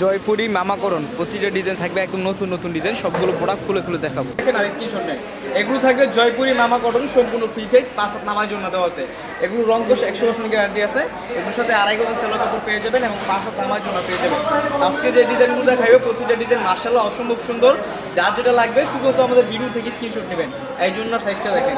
জয়পুরি মামাকরণ। প্রতিটা ডিজাইন থাকবে, একদম নতুন নতুন ডিজাইন সবগুলো প্রোডাক্ট খুলে খুলে দেখাবো। দেখেন আর স্ক্রিনশট নেন। এগুলো থাকবে জয়পুরি মামাকরণ, সম্পূর্ণ ফ্রি সাইজ পাঁচ হাত নামার জন্য দেওয়া আছে। এগুলো রং কোষ একশো পার্সেন্ট গ্যারান্টি আছে। এগুলোর সাথে আড়াই গজ সেলো কাপড় পেয়ে যাবেন এবং পাঁচ হাত নামার জন্য পেয়ে যাবেন। আজকে যে ডিজাইনগুলো দেখাবে প্রতিটা ডিজাইন মার্শাল্লাহ অসম্ভব সুন্দর। যার যেটা লাগবে, শুধুমাত্র আমাদের ভিডিও থেকে স্ক্রিনশট নেবেন। এই জন্য সাইজটা দেখেন।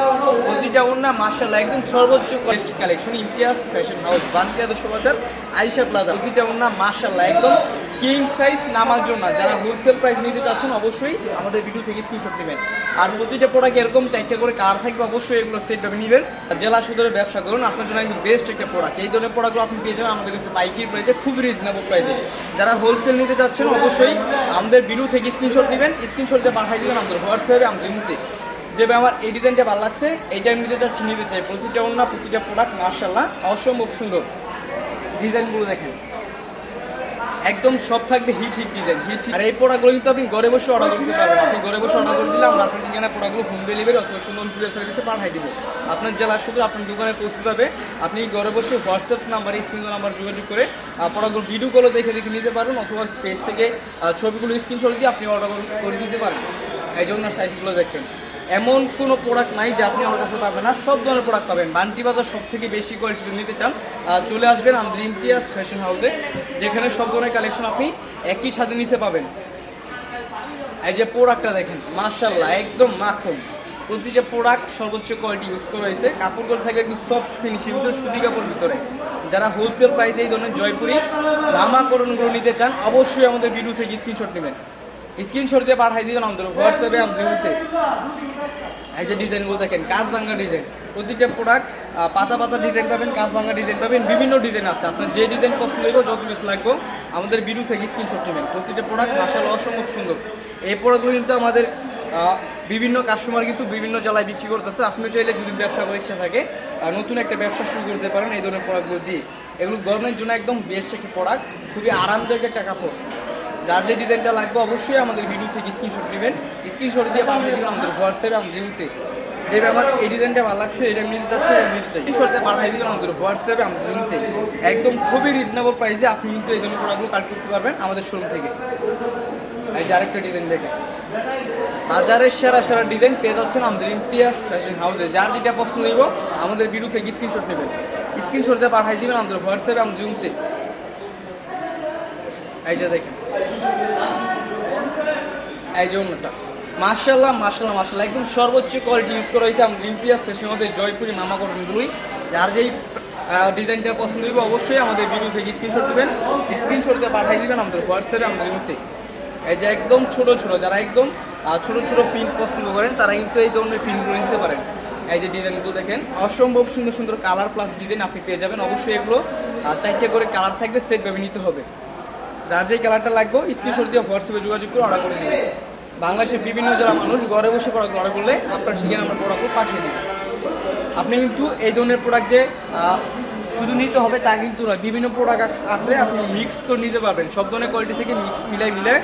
প্রতিটা ওনা মার্শাল্লাহ একদম সর্বোচ্চ best collection Imtiaz fashion house বান্তিয়া দুশো বাজার আইসা প্লাজা প্রতিটা ওনা মার্শাল্লাহ একদম কিং সাইজ নামার জন্য, যারা হোলসেল প্রাইস নিতে চাচ্ছেন অবশ্যই আমাদের ভিডিও থেকে স্ক্রিনশট নেবেন। আর প্রতিটা প্রোডাক্ট এরকম চারটে করে কার থাকবে, অবশ্যই এগুলো সেটভাবে নেবেন। জেলা সুদরে ব্যবসা করুন, আপনার জন্য একদম বেস্ট একটা প্রোডাক্ট এই ধরনের প্রোডাক্টগুলো আপনি পেয়ে যাবেন আমাদের কাছে পাইকারি প্রাইসে খুব রিজনেবল প্রাইসে যারা হোলসেল নিতে চাচ্ছেন অবশ্যই আমাদের ভিডিও থেকে স্ক্রিনশট নেবেন। স্ক্রিনশট দিয়ে পাঠিয়ে দেবেন আমাদের হোয়াটসঅ্যাপে আমাদের মুহূর্তে যেভাবে আমার এই ডিজাইনটা ভালো লাগছে এইটা আমি নিতে চাচ্ছি, নিতে চাই। প্রতিটা অন্য প্রতিটা প্রোডাক্ট মার্শাল্লাহ অসম্ভব সুন্দর। ডিজাইনগুলো দেখেন। একদম সব থাকবে হিট হিট ডিজাইন, হিট আর এই প্রোডাক্টগুলো কিন্তু আপনি ঘরে বসে অর্ডার করতে পারবেন। আপনি ঘরে বসে অর্ডার করে দিলে আমরা আপনার ঠিকানা প্রোডাক্টগুলো হোম ডেলিভারি অথবা সুন্দর কুরিয়ার সার্ভিসে পাঠিয়ে দিব। আপনার জেলা শুধু আপনার দোকানে পৌঁছে যাবে। আপনি ঘরে বসে হোয়াটসঅ্যাপ নাম্বারে স্ক্রিন নাম্বার যোগাযোগ করে প্রোডাক্টগুলো ভিডিওগুলো দেখে দেখে নিতে পারবেন অথবা পেজ থেকে ছবিগুলো স্ক্রিনশট দিয়ে আপনি অর্ডার করে দিতে পারবেন। এই জন্য সাইজগুলো দেখেন। এমন কোনো প্রোডাক্ট নাই যে আপনি আমার কাছে পাবেন না। সব ধরনের প্রোডাক্ট পাবেন। বান্টি বাজার সব থেকে বেশি কোয়ালিটি নিতে চান চলে আসবেন আমাদের ইমতিয়াজ ফ্যাশন হাউসে যেখানে সব ধরনের কালেকশন আপনি একই ছাদে নিচে পাবেন। এই যে প্রোডাক্টটা দেখেন মার্শাল্লাহ একদম মাখন। প্রতিটা প্রোডাক্ট সর্বোচ্চ কোয়ালিটি ইউজ করা হয়েছে। কাপড়গুলো থাকে একদম সফট ফিনিশিং ভিতরে, সুতি কাপড় ভিতরে। যারা হোলসেল প্রাইসে এই ধরনের জয়পুরি রামাকরণগুলো নিতে চান, অবশ্যই আমাদের ভিডিও থেকে স্ক্রিনশট নেবেন। স্ক্রিনশট দিয়ে পাঠিয়ে দিবেন আমাদের হোয়াটসঅ্যাপে আমাদের এই যে ডিজাইনগুলো দেখেন কাজ ভাঙ্গা ডিজাইন প্রতিটা প্রোডাক্ট পাতা পাতা ডিজাইন পাবেন কাজ ভাঙ্গা ডিজাইন পাবেন, বিভিন্ন ডিজাইন আছে। আপনার যে ডিজাইন পছন্দ হইব, যত বেশি লাগবে, আমাদের ভিডিও থেকে স্ক্রিনশট নেবেন। প্রতিটা প্রোডাক্ট মাসাল অসম্ভব সুন্দর। এই প্রোডাক্টগুলো কিন্তু আমাদের বিভিন্ন কাস্টমার কিন্তু বিভিন্ন জেলায় বিক্রি করতেছে। আপনি চাইলে যদি ব্যবসা করার ইচ্ছা থাকে নতুন একটা ব্যবসা শুরু করতে পারেন এই ধরনের প্রোডাক্টগুলো দিয়ে। এগুলো গরমের জন্য একদম বেস্ট একটা প্রোডাক্ট খুবই আরামদায়ক একটা কাপড়। যার যে ডিজাইনটা লাগবে অবশ্যই আমাদের ভিডিও থেকে স্ক্রিনশট নেবেন। স্ক্রিনশট দিয়ে পাঠিয়ে দেবেন আমাদের হোয়াটসঅ্যাপে আমাদের ভিডিওতে যে আমার এই ডিজাইনটা ভালো লাগছে, এটা চাচ্ছি নিতে চাই। স্ক্রিনশটে পাঠিয়ে দেবেন আমাদের হোয়াটসঅ্যাপে আমাদের ভিডিওতে একদম খুবই রিজনেবল প্রাইসে আপনি কিন্তু এই ধরনের প্রোডাক্টগুলো কালেক্ট করতে পারবেন আমাদের শোরুম থেকে। এই যে আরেকটা ডিজাইন দেখেন। বাজারের সেরা সেরা ডিজাইন পেয়ে যাচ্ছেন আমাদের ইমতিয়াজ ফ্যাশন হাউসে যার যেটা পছন্দ হইব, আমাদের ভিডিও থেকে স্ক্রিনশট নেবেন। স্ক্রিনশট পাঠিয়ে দিবেন আমাদের হোয়াটসঅ্যাপে আমাদের ভিডিওতে এই যে দেখেন। এই যে অন্যটা। মার্শাল্লাহ মার্শাল্লাহ মার্শাল্লাহ একদম সর্বোচ্চ কোয়ালিটি ইউজ করা হয়েছে আমাদের ইমতিয়াজ ফ্যাশন মধ্যে জয়পুরি মামাকরণগুলোই যার যেই ডিজাইনটা পছন্দ হইবে অবশ্যই আমাদের ভিডিও থেকে স্ক্রিনশট দেবেন। স্ক্রিনশট দিয়ে পাঠিয়ে দিবেন আমাদের হোয়াটসঅ্যাপে আমাদের মধ্যে এই যে একদম ছোট ছোট, যারা একদম ছোট ছোট প্রিন্ট পছন্দ করেন, তারা কিন্তু এই ধরনের প্রিন্টগুলো নিতে পারেন। এই যে ডিজাইনগুলো দেখেন, অসম্ভব সুন্দর সুন্দর কালার প্লাস ডিজাইন আপনি পেয়ে যাবেন। অবশ্যই এগুলো চারটে করে কালার থাকবে সেট ভাবে নিতে হবে। যার যেই কালারটা লাগবে স্ক্রিনশট দিয়ে হোয়াটসঅ্যাপে যোগাযোগ করে অর্ডার করে দিন বাংলাদেশের বিভিন্ন জেলা মানুষ ঘরে বসে প্রোডাক্ট অর্ডার করলে আপনার ঠিকানা আমরা প্রোডাক্ট পাঠিয়ে দিন আপনি কিন্তু এই ধরনের প্রোডাক্ট যে শুধু নিতে হবে তা কিন্তু নয়, বিভিন্ন প্রোডাক্ট আছে, আপনি মিক্স করে নিতে পারবেন। সব ধরনের কোয়ালিটি থেকে মিক্স মিলাই মিলে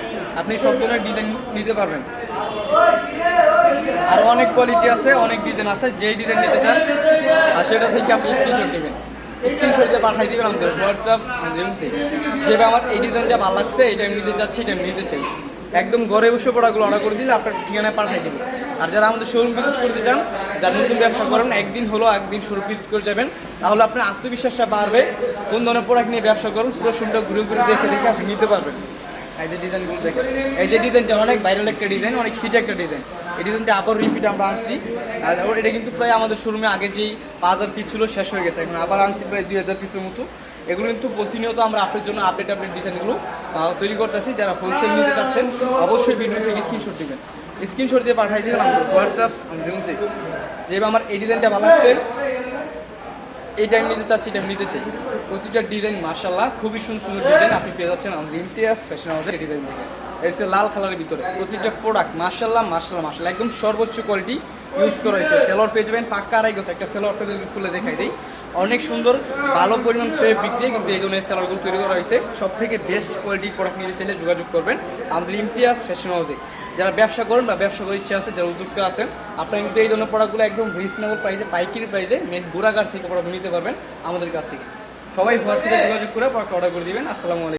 আপনি সব ধরনের ডিজাইন নিতে পারবেন। আর অনেক কোয়ালিটি আছে, অনেক ডিজাইন আছে, যেই ডিজাইন নিতে চান, আর সেটা থেকে আপনি স্ক্রিনশট নেবেন। স্ক্রিনশট দিয়ে পাঠিয়ে দেবেন আমাদের। হোয়াটসঅ্যাপ থেকে যেভাবে আমার এই ডিজাইনটা ভালো লাগছে, এটা আমি নিতে চাচ্ছি, এটা আমি নিতে চাই। একদম ঘরে বসে পড়াগুলো অর্ডার করে দিলে আপনার ঠিকানায় পাঠিয়ে দেবেন আর যারা আমাদের শোরুম ভিজিট করতে চান, যারা নতুন ব্যবসা করেন, একদিন হলো একদিন শোরুম ভিজিট করে যাবেন, তাহলে আপনার আত্মবিশ্বাসটা বাড়বে। কোন ধরনের প্রোডাক্ট নিয়ে ব্যবসা করুন, পুরো শোরুমটা ঘুরে ঘুরে দেখে দেখে আপনি নিতে পারবেন। এই যে ডিজাইনগুলো দেখেন। এই যে ডিজাইনটা অনেক ভাইরাল একটা ডিজাইন অনেক হিট একটা ডিজাইন এই কিন্তু আবার রিপিট আমরা আনছি। এটা কিন্তু প্রায় আমাদের শোরুমে আগে যেই পাঁচ হাজার পিস ছিল, শেষ হয়ে গেছে। এখন আবার আনছি প্রায় দুই হাজার পিসের মতো। এগুলো কিন্তু প্রতিনিয়ত আমরা আপনার জন্য আপডেট আপডেট ডিজাইনগুলো তৈরি করতেছি। যারা হোলসেল নিতে চাচ্ছেন, অবশ্যই ভিডিও থেকে স্ক্রিনশট দেবেন। স্ক্রিনশট দিয়ে পাঠিয়ে দিবেন আমাদের হোয়াটসঅ্যাপ যেভাবে আমার এই ডিজাইনটা ভালো লাগছে এই টাইম নিতে চাচ্ছি এটা আমি নিতে চাই। প্রতিটা ডিজাইন মার্শাল্লাহ খুবই সুন্দর সুন্দর ডিজাইন আপনি পেয়ে যাচ্ছেন আমাদের ইমতিয়াজ ফ্যাশন হাউসের ডিজাইন থেকে। এটা লাল কালারের ভিতরে প্রতিটা প্রোডাক্ট মার্শাল্লাহ মার্শাল্লাহ মার্শাল্লাহ একদম সর্বোচ্চ কোয়ালিটি ইউজ করা হয়েছে। সেলর পেয়ে যাবেন, পাক্কা আড়াই গেছে একটা সেলর আপনাদেরকে খুলে দেখাই দিই। অনেক সুন্দর, ভালো পরিমাণ ফেব্রিক দিয়ে কিন্তু এই ধরনের সেলরগুলো তৈরি করা হয়েছে। সব থেকে বেস্ট কোয়ালিটির প্রোডাক্ট নিতে চাইলে যোগাযোগ করবেন আমাদের ইমতিয়াজ ফ্যাশন হাউসে যারা ব্যবসা করেন বা ব্যবসা করার ইচ্ছে আছে, যারা উদ্যোক্তা আছেন, আপনারা কিন্তু এই ধরনের প্রোডাক্টগুলো একদম রিজনেবল প্রাইসে পাইকারি প্রাইসে মেন বুড়াঘাট থেকে প্রোডাক্ট নিতে পারবেন আমাদের কাছ থেকে। সবাই হোয়াটসঅ্যাপে যোগাযোগ করে প্রোডাক্ট অর্ডার করে দেবেন। আসসালামু আলাইকুম।